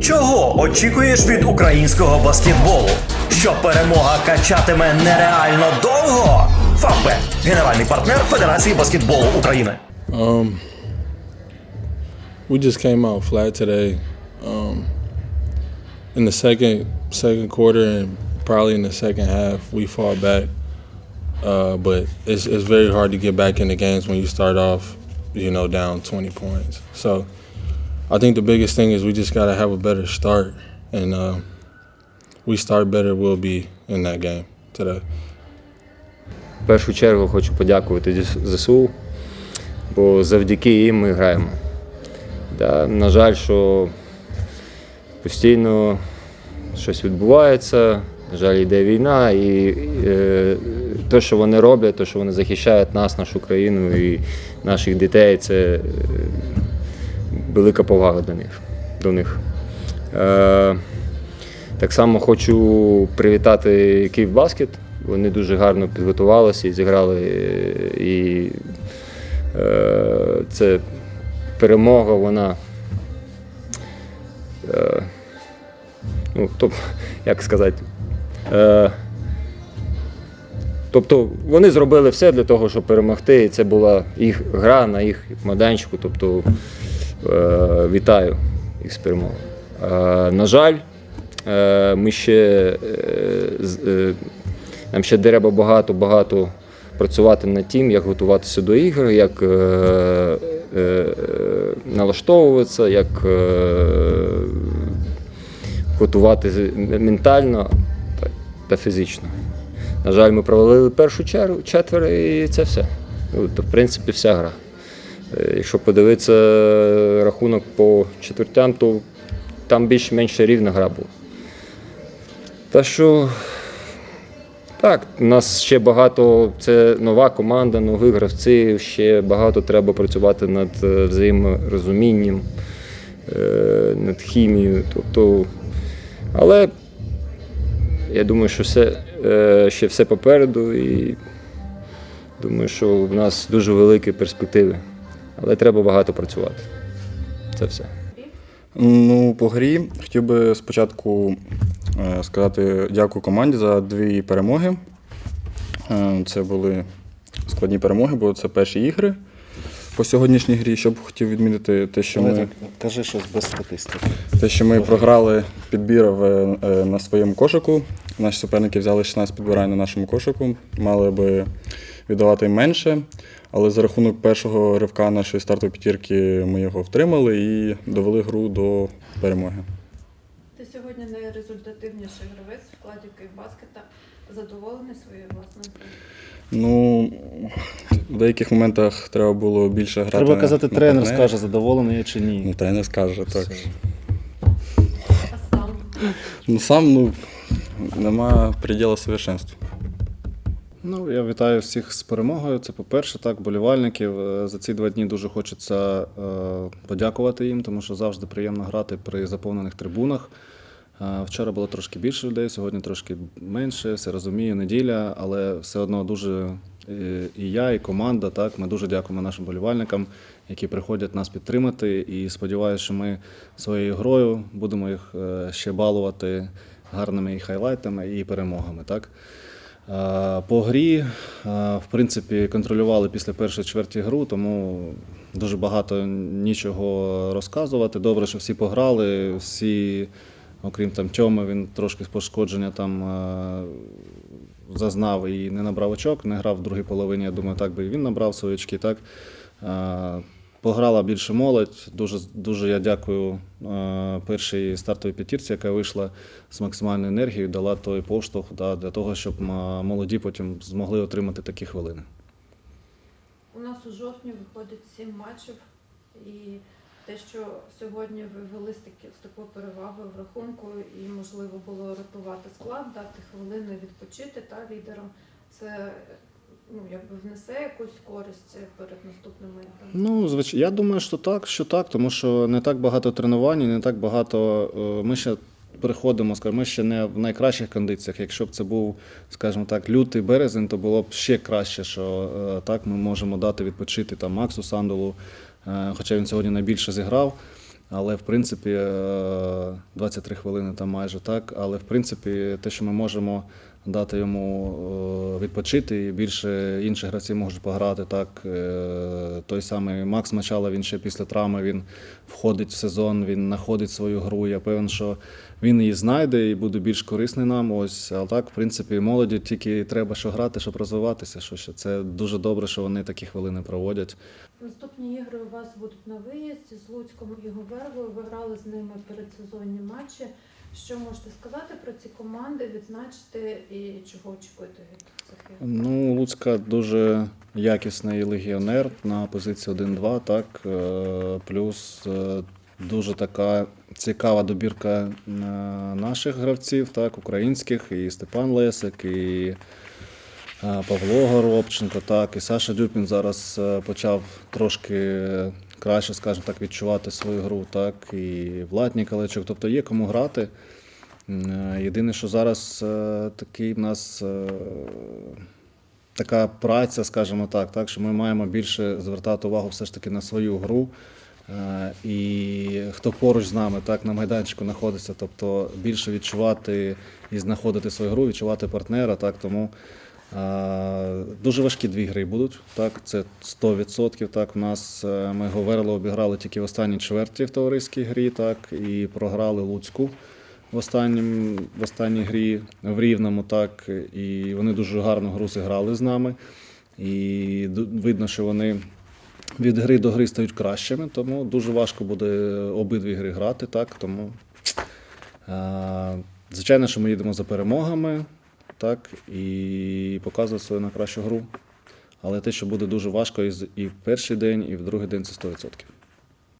Чого очікуєш від українського баскетболу? Що перемога качатиме нереально довго? Фавбет – генеральний партнер Федерації баскетболу України. Um, we just came out flat today. Um, in the second second quarter and probably in the second half, we fought back. Uh, but it's it's very hard to get back in the games when you start off, you know, down 20 points. So I think the biggest thing is we just got to have a better start, and uh, we start better, we'll be in that game today. В першу чергу хочу подякувати ЗС- ЗСУ, бо завдяки їм ми граємо. Да, на жаль, що постійно щось відбувається, на жаль, йде війна, і е, те, що вони роблять, те, що вони захищають нас, нашу країну і наших дітей, це е, велика повага до них. До них. Е, так само хочу привітати Київбаскет. Вони дуже гарно підготувалися і зіграли. е, І е, це перемога, вона. Е, ну, тобто, як сказати. Е, тобто вони зробили все для того, щоб перемогти, і це була їх гра на їх майданчику. Тобто вітаю їх з перемогою. Е, на жаль, е, ми ще, е, е, нам ще треба багато-багато працювати над тим, як готуватися до ігор, як е, е, е, налаштовуватися, як е, готувати ментально та, фізично. На жаль, ми провалили першу чергу, четвер і це все. Ну, То, в принципі, вся гра. Е, Якщо подивитися рахунок по четвертям, то там більш-менш рівна гра була. Та що так, у нас ще багато, це нова команда, нові гравці, ще багато треба працювати над е, взаєморозумінням, е, над хімією. Тобто, але я думаю, що все, е, ще все попереду і думаю, що в нас дуже великі перспективи. Але треба багато працювати. Це все. Ну, по грі хотів би спочатку е, сказати дякую команді за дві перемоги. Е, Це були складні перемоги, бо це перші ігри по сьогоднішній грі. Що б хотів відмітити, те, що Давай ми, так, кажи щось без статистики. те, що ми програли підбір е, е, на своєму кошику. Наші суперники взяли 16 підбирань на нашому кошику, мали би віддавати менше. Але за рахунок першого ривка нашої стартової п'ятірки ми його втримали і довели гру до перемоги. Ти сьогодні найрезультативніший гравець в складі Київбаскета. Задоволений своєю власною? Ну, в деяких моментах треба було більше грати. Треба казати, на тренер партнерів. скаже, задоволений я чи Ну, ні. тренер скаже, так. Все. А сам Ну сам ну, нема приділу совершенству. Ну, я вітаю всіх з перемогою. Це по-перше, так, болівальників. Е, За ці два дні дуже хочеться е, подякувати їм, тому що завжди приємно грати при заповнених трибунах. Е, Вчора було трошки більше людей, сьогодні трошки менше, все розумію, неділя, але все одно дуже е, і я, і команда. Так, ми дуже дякуємо нашим болівальникам, які приходять нас підтримати. І сподіваюся, що ми своєю грою будемо їх е, ще балувати гарними і хайлайтами, і перемогами. Так? По грі, в принципі, контролювали після першої чверті гру, тому дуже багато нічого розказувати. Добре, що всі пограли, всі, окрім там Тьоми, він трошки пошкодження там зазнав і не набрав очок, не грав в другій половині. Я думаю, так би і він набрав свої очки. Так? Пограла більше молодь. Дуже, дуже я дякую е, першій стартовій п'ятірці, яка вийшла з максимальною енергією, дала той поштовх да, для того, щоб молоді потім змогли отримати такі хвилини. у нас у жовтні виходить сім матчів, і те, що сьогодні ви вели з такою перевагою в рахунку, і можливо було ротувати склад, дати хвилини відпочити та лідерам, це ну якби внесе якусь користь перед наступними. Ну, звичайно, я думаю, що так, що так, тому що не так багато тренувань, не так багато. е, Ми ще переходимо, скажімо, ми ще не в найкращих кондиціях. Якщо б це був, скажімо так, лютий березень, то було б ще краще, що е, так ми можемо дати відпочити там Максу Сандолу, е, хоча він сьогодні найбільше зіграв. Але в принципі е, 23 хвилини там майже так. Але в принципі, те, що ми можемо дати йому е, відпочити, і більше інших гравців можуть пограти. Так Е, той самий Макс Мачала, він ще після травми він входить в сезон, він знаходить свою гру. Я певен, що він її знайде і буде більш корисний нам. Ось, а так, в принципі, молоді тільки треба що грати, щоб розвиватися. Що ще це дуже добре, що вони такі хвилини проводять. Наступні ігри у вас будуть на виїзді з Луцьком і Говерлою. Ви грали з ними передсезонні матчі. Що можете сказати про ці команди, відзначити і чого очікуєте від цих? Ну, Луцька дуже якісний легіонер на позиції 1-2, так. е, Плюс е, дуже така цікава добірка е, наших гравців, так, українських, і Степан Лесик, і Павло Горобченко, так, і Саша Дюпін зараз е, почав трошки краще, скажімо так, відчувати свою гру, так, і Влад Ніколайчук. Тобто є кому грати. Е, Єдине, що зараз е, такий в нас така праця, скажімо так, так, що ми маємо більше звертати увагу все ж таки на свою гру. Е, І хто поруч з нами так на майданчику знаходиться, тобто більше відчувати і знаходити свою гру, відчувати партнера. Так, тому е, дуже важкі дві гри будуть. Так, це 100%. Так, у нас е, ми Говерло обіграли тільки в останній чверті в товариській грі, так, і програли Луцьку в, останнім, в останній грі в Рівному, так, і вони дуже гарну гру зіграли з нами. І видно, що вони від гри до гри стають кращими, тому дуже важко буде обидві гри грати. Так, тому, е, звичайно, що ми їдемо за перемогами так, і показувати свою найкращу гру. Але те, що буде дуже важко і в перший день, і в другий день це 100%.